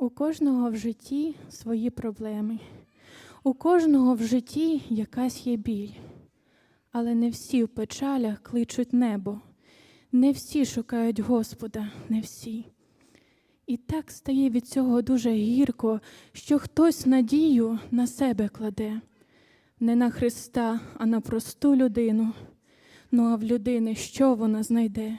У кожного в житті свої проблеми, у кожного в житті якась є біль, але не всі в печалях кличуть небо, не всі шукають Господа, не всі. І так стає від цього дуже гірко, що хтось надію на себе кладе, не на Христа, а на просту людину. Ну а в людини що вона знайде?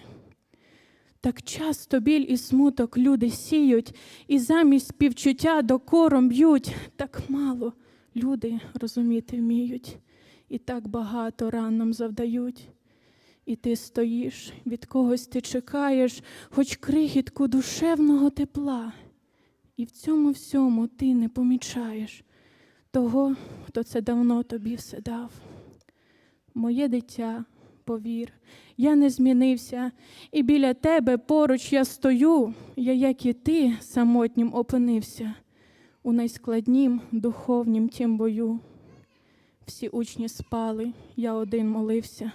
Так часто біль і смуток люди сіють, і замість співчуття докором б'ють, так мало люди розуміти вміють, і так багато ран нам завдають. І ти стоїш, від когось ти чекаєш, хоч крихітку душевного тепла, і в цьому всьому ти не помічаєш того, хто це давно тобі все дав. Моє дитя, повір, я не змінився, і біля тебе поруч я стою, я, як і ти, самотнім опинився у найскладнім духовнім тім бою. Всі учні спали, я один молився.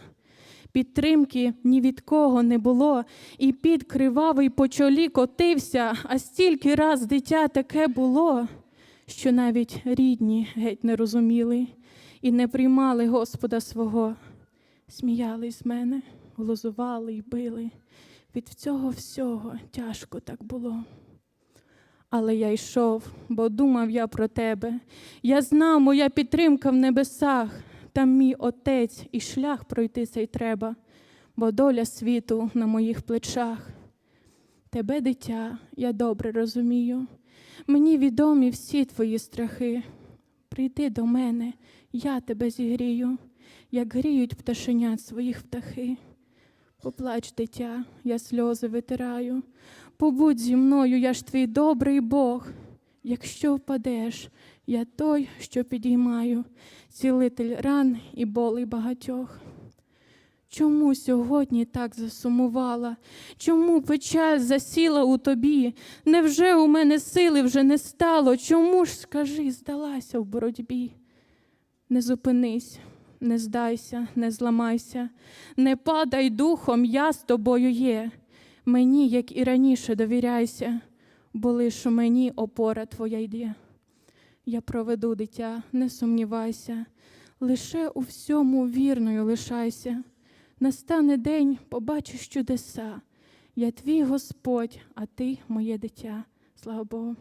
Підтримки ні від кого не було, і під кривавий по чолі котився, а стільки раз дитя таке було, що навіть рідні геть не розуміли і не приймали Господа свого. Сміялись з мене, глузували й били. Від цього всього тяжко так було. Але я йшов, бо думав я про тебе. Я знав, моя підтримка в небесах, там мій отець і шлях пройти цей треба, бо доля світу на моїх плечах. Тебе, дитя, я добре розумію. Мені відомі всі твої страхи. Прийди до мене, я тебе зігрію, як гріють пташенят своїх птахи. Поплач, дитя, я сльози витираю. Побудь зі мною, я ж твій добрий Бог. Якщо впадеш, я той, що підіймаю, цілитель ран і болей багатьох. Чому сьогодні так засумувала? Чому печаль засіла у тобі? Невже у мене сили вже не стало? Чому ж, скажи, здалася в боротьбі? Не зупинись, не здайся, не зламайся, не падай духом, я з тобою є. Мені, як і раніше, довіряйся, бо лиш у мені опора твоя йде. Я проведу дитя, не сумнівайся, лише у всьому вірною лишайся. Настане день, побачиш чудеса. Я твій Господь, а ти моє дитя. Слава Богу.